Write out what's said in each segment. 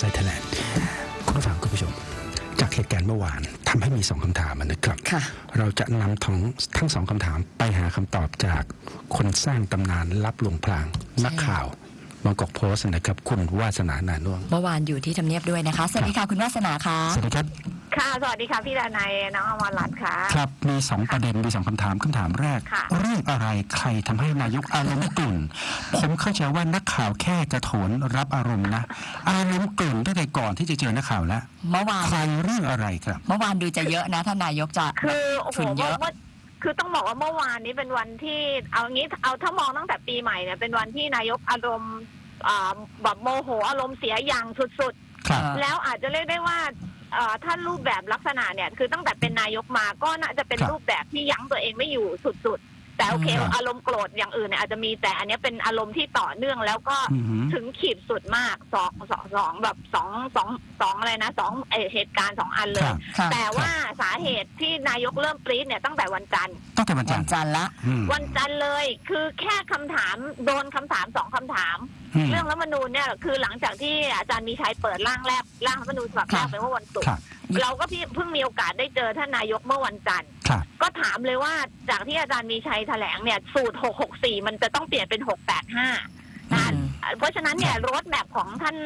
ไซต์ไทยแลนด์คุณผู้ฟังคุณผู้ชม จากเหตุการณ์เมื่อวานทำให้มีสองคำถามนะครับค่ะเราจะนำทั้งทั้งสองคำถามไปหาคำตอบจากคนสร้างตำนานรับหลวงพลางนักข่าวบางกอกโพสต์นะครับ คุณวาสนานานุ่วงเมื่อวานอยู่ที่ทำเนียบด้วยนะคะ สวัสดีค่ะ คุณวาสนาค่ะ สวัสดีครับ ค่ะ สวัสดีค่ะ พี่ดานายน้องอมรรัตน์ค่ะ ครับมีสองประเด็นมีสองคำถามคำถามแรก ค่ะ เรื่องอะไรใครทำให้นายกอารมณ์กลุ่น ผมเข้าใจว่านักข่าวแค่จะโถนรับอารมณ์นะ อารมณ์กลุ่นตั้งแต่ก่อนที่จะเจอนักข่าวแล้วเมื่อวาน ใครเรื่องอะไรครับ เมื่อวานดูจะเยอะนะท่านนายกจะ คือโอ้โหฝุ่นเยเมื่ออะเมื่อคือต้องบอกว่าเมื่อวานนี้เป็นวันที่เอางี้เอาถ้ามองตั้งแต่ปีใหม่เนี่ยเป็นวันที่นายกอารมณ์อ่าแบบโมโหอารมณ์เสียอย่างสุดครับ ๆ แล้วอาจจะเรียกได้ว่า เอ่อถ้ารูปแบบลักษณะเนี่ย คือตั้งแต่เป็นนายกมาก็น่าจะเป็นครับรูปแบบที่ยั้งตัวเองไม่อยู่สุดๆ แต่โอเค ครับ อารมณ์โกรธอย่างอื่นเนี่ยอาจจะมีแต่อันเนี้ยเป็นอารมณ์ที่ต่อเนื่องแล้วก็ อือหือ ถึงขีดสุดมากสองสองสองแบบสองสองสองอะไรนะสองเอ่อเหตุการณ์สองอันเลคย รับ ค่ะแต่ว่าสาเหตุที่นายกเริ่มปรี๊ดเนี่ยตั้งแต่วันจันทร์ ตั้งแต่วันจัวันนทร์จันทร์ละ อืม วันจันทร์เลยคือแค่คำถามโดนคำถามสองคำถามอืม เรื่องรัฐธรรมนูญเนี่ยคือหลังจากที่อาจารย์มีชัยเปิดร่างแรกร่างรัฐธรรมนูญฉบับแรกค่ะไปเมื่อวันศุกครัร์บเราก็พี่เพิ่งมีโอกาสได้เจอท่านนายกเมื่อวันจันทร์ครับก็ถามเลยว่าจากที่อาจารย์มีชัยแถลงเนี่ยสูตร 664 มันจะต้องเปลี่ยนเป็น 685นะอืม เพราะฉะนั้นเนี่ยรถแมพของท่าน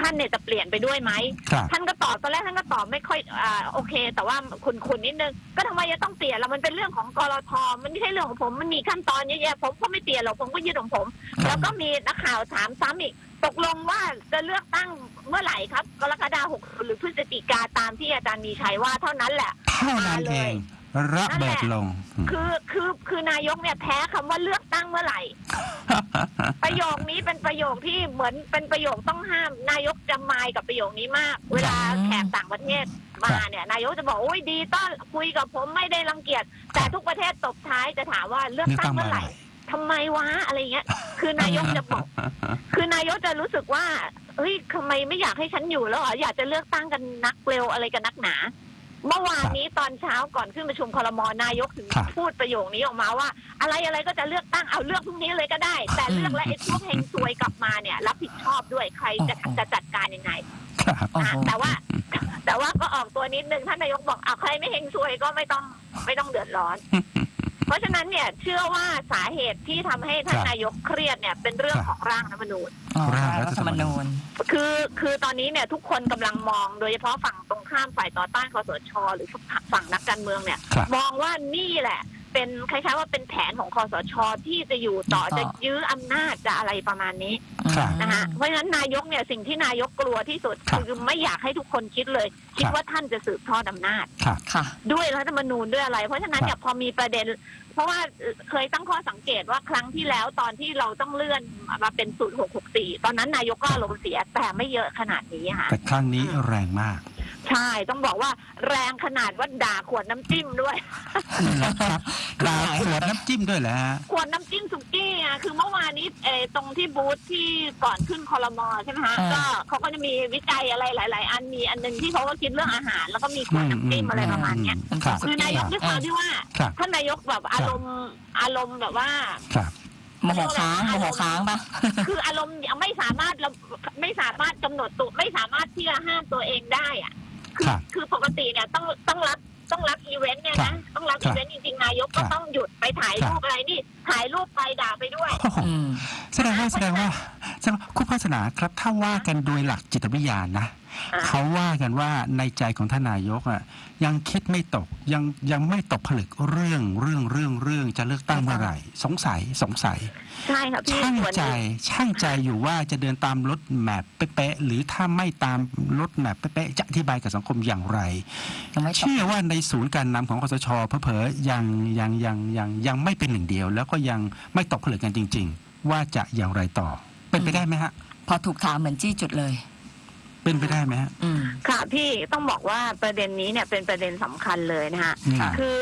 ท่านเนี่ยจะเปลี่ยนไปด้วยไหมครับ ท่านก็ตอบตอนแรกท่านก็ตอบไม่ค่อยอ่าโอเค แต่ว่าคุณคุณนิดนึงก็ทำไมจะต้องเปลี่ยนแล้วมันเป็นเรื่องของกรทมันไม่ใช่เรื่องของผมมันมีขั้นตอนเยอะแยะผมก็ไม่เปลี่ยนหรอกผมก็ยืดของผม ครับ แล้วก็มีนักข่าวถามซ้ำอีก ตกลงว่าจะเลือกตั้งเมื่อไหร่ครับกรกฎาคมหรือพฤศจิกาตามที่อาจารย์มีชัยว่าเท่านั้นแหละ เท่านั้นเอง ระเบิดลงอืมคือคือคือนายกเนี่ยแพ้คำว่าเลือกตั้งเมื่อไหร่ ประโยคนี้เป็นประโยคที่เหมือนเป็นประโยคต้องห้าม นายกจะมายกับประโยคนี้มาก เวลาแขกต่างประเทศมาเนี่ย นายกจะบอกโอ้ยดีต้อนคุยกับผมไม่ได้รังเกียจแต่ทุกประเทศตบท้ายจะถามว่าเลือกเลือกตั้ตั้งงเมื่อไหร่เมื่อไหร่ทำไมวะอะไรเงี้ย คือนายกจะบอก คือนายกจะรู้สึกว่าเฮ้ยทำไมไม่อยากให้ฉันอยู่แล้วเหรออยากจะเลือกตั้งกันนักเร็วอะไรกันนักหนา เมื่อวานนี้ตอนเช้าก่อนขึ้นประชุมครมนายกถึงครับพูดประโยคนี้ออกมาว่า อะไรอะไรก็จะเลือกตั้งเอาเลือกพรุ่งนี้เลยก็ได้ แต่เลือกแล้วไอ้พวกเฮงซวยกลับมาเนี่ย รับผิดชอบด้วยใครจะโอ้โหจะจัดการยังไงครับโอ้โหอะแต่ว่า แต่ว่าก็ออกตัวนิดนึงท่านนายกบอกเอาใครไม่เฮงซวยก็ไม่ต้องไม่ต้องเดือดร้อน เพราะฉะนั้นเนี่ยเชื่อว่าสาเหตุที่ทำให้ท่านครับ นายกเครียดเนี่ยเป็นเรื่องครับของร่างรัฐธรรมนูญ อ๋อร่างรัรัฐฐธธรรรรมมนูนูญญคือคือตอนนี้เนี่ยทุกคนกำลังมองโดยเฉพาะฝั่งตรงข้ามฝ่ายต่อต้านคอสช หรือฝั่งนักการเมืองเนี่ย ครับ มองว่านี่แหละ เป็นคล้ายๆว่าเป็นแผนของคอสชที่จะอยู่ต่ออยู่ต่อจะยื้ออำนาจจะอะไรประมาณนี้ครับนะคะเพราะฉะนั้นนายกเนี่ยสิ่งที่นายกกลัวที่สุดครับคือไม่อยากให้ทุกคนคิดเลย คิดครับว่าท่านจะสืบทอดอำนาจ ครับ ค่ะ ด้วยรัฐธรรมนูญด้วยอะไร เพราะฉะนั้นเนี่ยพอมีประเด็น เพราะว่าเคยตั้งข้อสังเกตว่าครั้งที่แล้วตอนที่เราต้องเลื่อนมาเป็นสูตร664 ตอนนั้นนายกก็อารมณ์เสียแต่ไม่เยอะขนาดนี้ค่ะ แต่ครั้งนี้แรงมาก ใช่ ต้องบอกว่าแรงขนาดว่าด่าขวดน้ำจิ้มด้วย นะครับดาวขวดน้ำจิ้มด้วยแหละฮะขวดน้ำจิ้มสุกี้อะคือเมื่อวานนี้เออตรงที่บูธที่ก่อนขึ้นคอรมอใช่ไหมฮะอ่า ก็เขาก็จะมีวิจัยอะไรหลาย ๆ อันมีอันหนึงที่เขาก็คิดเรื่องอาหาร แล้วก็มีขวดน้ำจิ้มอะไรประมาณเนี้ยอืครับ คือนายกด้วยความที่ว่าครับ ท่านนายกแบบอารมณ์อารมณ์แบบว่า ครับ โมโหค้างโมโหค้างปะ คืออารมณ์ไม่สามารถเราไม่สามารถกำหนดตัวไม่สามารถที่จะห้ามตัวเองได้อะ คือครับคือปกติเนี่ยต้องต้องรับต้องรับอีเวนต์เนี่ยครันะบต้องรับครัอีบเวนต์จริงๆนายกก็ครับต้องหยุดไปถ่ายครับรูปอะไรนี่ถ่ายรูปไปด่าไปด้วยโอ้โหอืมแสดงว่าแสดงว่า แสดงว่าคุณพัฒนาครับถ้าว่ากันโดยหลักจิตวิทยานะอ่าเขาว่ากันว่าในใจของท่านนายกอะยังคิดไม่ตกยังยังไม่ตกผลึกเรื่องเรื่องเรื่องเรื่องจะเลือกตั้งเมื่อไหร่ สงสัยสงสัยใช่ค่ะพี่ช่างส่วนใจหนึ่งช่างใจอยู่ว่าจะเดินตามรถแมพเป๊ะๆหรือถ้าไม่ตามรถแมพเป๊ะๆจะอธิบายกับสังคมอย่างไรยังไม่จบเชื่อว่าในศูนย์การนำของคสชเผลอๆยังยังยังยังยังไม่เป็นหนึ่งเดียว แล้วก็ยังไม่ตกผลึกกันจริง ๆ ว่าจะอย่างไรต่อ เป็นไปได้ไหมฮะ พอถูกถามเหมือนจี้จุดเลย เป็นไปได้ไหมฮะ อืม ค่ะพี่ต้องบอกว่าประเด็นนี้เนี่ยเป็นประเด็นสำคัญเลยนะคะอืมค่ะ คือ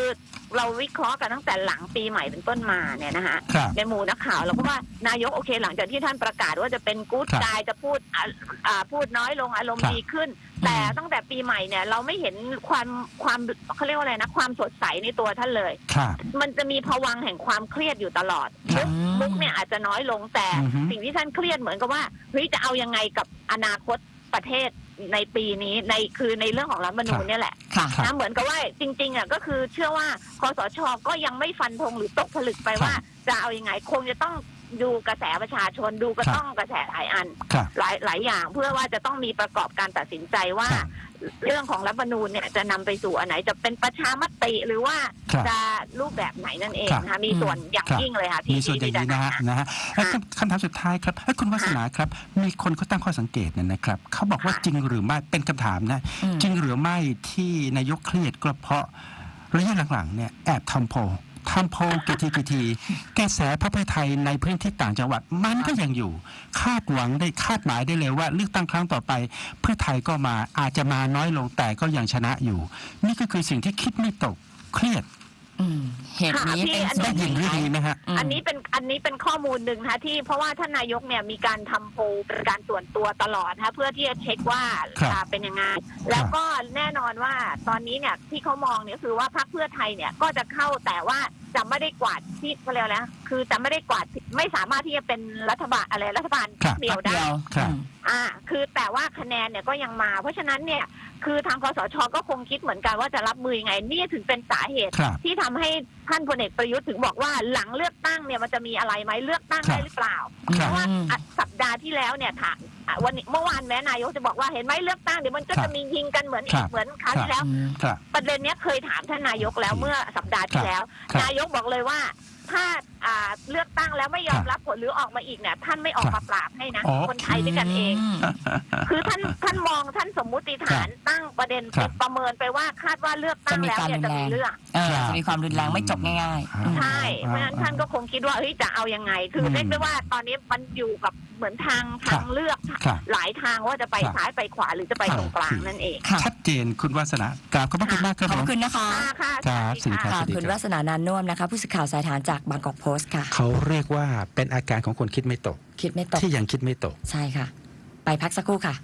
เราวิเคราะห์กันตั้งแต่หลังปีใหม่เป็นต้นมาเนี่ยนะคะครับในหมู่นักข่าวเราก็ว่านายกโอเค หลังจากที่ท่านประกาศว่าจะเป็นกู๊ดครับกายจะพูดอ่าอ่าพูดน้อยลงอารมณ์ครับดีขึ้น แต่ตั้งแต่ปีใหม่เนี่ย เราไม่เห็นความความเขาเรียกว่าอะไรนะความสดใสในตัวท่านเลย ครับ มันจะมีภวังค์แห่งความเครียดอยู่ตลอดครัมุบกมุกเนี่ยอาจจะน้อยลงแต่อือฮึ สิ่งที่ท่านเครียดเหมือนกับว่าเฮ้ยจะเอายังไงกับอนาคตประเทศ ในปีนี้ในคือในเรื่องของรัฐธรรมนูญเนี่ยแหละค่ะครับนะเหมือนกับว่าจริงๆอะก็คือเชื่อว่าคอสชก็ยังไม่ฟันธงหรือตกผลึกไปว่า จะเอาอยัางไงคงจะต้องดูกระแสประชาชนดูกระครับต้องกระแสหลายอัน ครับ หลายหลายอย่างเพื่อว่าจะต้องมีประกอบการตัดสินใจว่า ครับ เรื่องของรัฐธรรมนูญเนี่ยจะนำไปสู่อันไหนจะเป็นประชามติหรือว่าครับจะรูปแบบไหนนั่นเองครับนะคะมีส่วนอย่างครับ ยิ่งเลยค่ะที่มีส่วนอย่างที่นี้นะฮะจนะฮะเอ้ยคำคำถามสุดท้ายครับเอ้ยคุณวัฒนาครับ มีคนเขาตั้งข้อสังเกตเนี่ยนะครับเขาบอกว่าค่ะ จริงหรือไม่เป็นคำถามนะ อืม จริงหรือไม่ที่นายกเครียดก็เพราะระยะหลังๆเนี่ยแอบทำโพล ทำโพลกี่ทีกี่ทีกระแสพรรคเพื่อไทยในพื้นที่ต่างจังหวัดมันก็ยังอยู่ คาดหวังได้คาดหมายได้เลยว่าเลือกตั้งครั้งต่อไป เพื่อไทยก็มาอาจจะมาน้อยลงแต่ก็ยังชนะอยู่ นี่ก็คือสิ่งที่คิดไม่ตกเครียด อืมเหตุนี้เป็นค่ะพี่ส่ได้วนยินเรื่องนี้ไหมฮะมอันนี้เป็นอันนี้เป็นข้อมูลหนึ่งนะคะที่เพราะว่าท่านนายกเนี่ยมีการทำโพลเป็นการส่วนตัวตลอดนะคะเพื่อที่จะเช็คว่าครับอ่าเป็นยังไงแล้วก็แน่นอนว่าตอนนี้เนี่ยที่เขามองเนี่ยคือว่าพรรคเพื่อไทยเนี่ยก็จะเข้าแต่ว่าจะไม่ได้กวาดที่เขาเรียกอะไรนะคือจะไม่ได้กวาดไม่สามารถที่จะเป็นรัฐบาลอะไรรัฐบาลครับ เดียวเดีได้ยวครับอืมอ่า คือแต่ว่าคะแนนเนี่ยก็ยังมา เพราะฉะนั้นเนี่ย คือทางคสชก็คงคิดเหมือนกันว่าจะรับมือยังไง นี่ถึงเป็นสาเหตุ ครับ ที่ทำให้ท่านพลเอกประยุทธ์ถึงบอกว่าหลังเลือกตั้งเนี่ยมันจะมีอะไรไหมเลือกตั้งครับได้หรือเปล่า คเพรับราะว่าอะสัปดาห์ที่แล้วเนี่ยถามอะวันนี้เมื่อวานแม้นายกจะบอกว่าเห็นไหมเลือกตั้งเดี๋ยวมันก็ครับจะมียิงกันเหมือนครับ เหมือนคราวที่แล้วอืมครับ ประเด็นเนี้ยเคยถามท่านนายกแล้วเมื่อสัปดาห์ที่แล้ว ครับนายกบอกเลยว่า ถ้าอ่าเลือกตั้งแล้วไม่ยอมครับรับผลหรือออกมาอีกเนี่ยท่านไม่ออกครัมาบปราบให้นะโอเคคนไทยด้วยกันเอง คือท่านท่านมองท่านสมมุติฐานตั้งประเด็นครับ ประเมินไปว่าคาดว่าเลือกตั้งแล้วเนี่ยจะจะมีมีการรุนแรง เรื่อง เออครับจะมีความรุนแรงไม่จบง่ายๆอ่าอืม ใช่ เพราะฉะนั้นท่านก็คงคิดว่าเฮ้ยจะเอายังไง คืออมเรียกได้ว่าตอนนี้มันอยู่กับเหมือนทางครับ ทางเลือกครับ หลายทางว่าจะไปครับซ้ายไปขวาหรือจะไปครับตรงกลางนั่นเองค่ะ ชัดเจนคุณวาสนากราบขอบพระคุณมากครับขอบผมคุณนะคะ ค่ะค่ะครับสวัสดีสวัสดีครับค่ะค่ะคุณวัฒนา นานน่วมนะคะ ผู้สื่อข่าวสายฐานจากบางกอกโพสต์ค่ะ เขาเรียกว่าเป็นอาการของคนคิดไม่ตก คิดไม่ตก ที่ยังคิดไม่ตก ใช่ค่ะ ไปพักสักครู่ค่ะ